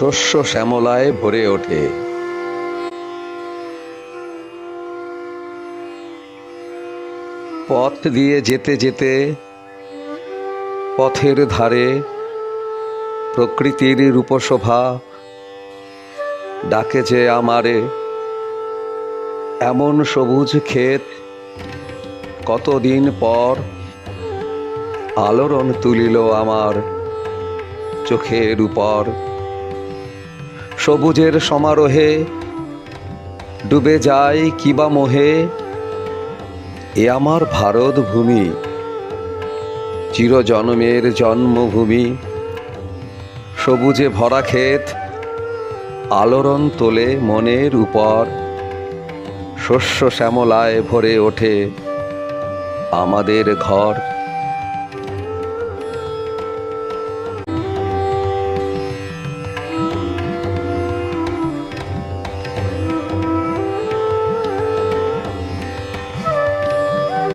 শস্য শ্যামলায় ভরে ওঠে। পথ দিয়ে যেতে যেতে, পথের ধারে প্রকৃতির রূপশোভা ডাকে যে আমারে। এমন সবুজ ক্ষেত কতদিন পর আলোড়ন তুলিল আমার চোখের উপর। সবুজের সমারোহে ডুবে যায় কিবা মোহে। এ আমার ভারত ভূমি চিরজন্মের জন্মভূমি। সবুজে ভরা ক্ষেত, আলোড়ন তোলে মনের উপর। শস্য শ্যামলায় ভরে ওঠে আমাদের ঘর।